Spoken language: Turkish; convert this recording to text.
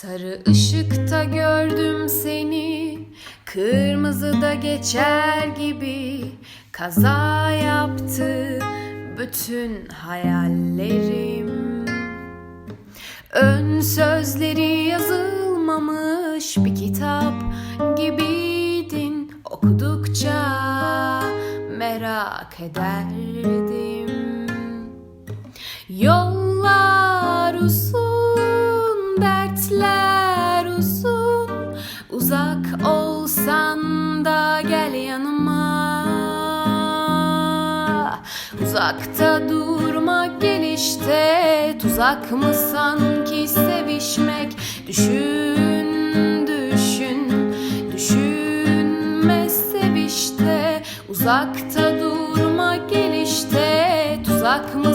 Sarı ışıkta gördüm seni Kırmızıda geçer gibi. Kaza yaptı bütün hayallerim. Ön sözleri yazılmamış bir kitap gibiydin. Okudukça merak ederdim. Yollar Eller uzun uzak olsan da gel yanıma. Uzakta durma gelişte tuzak mı sanki sevişmek? Düşün düşün düşünme sevişte Uzakta durma gelişte tuzak mı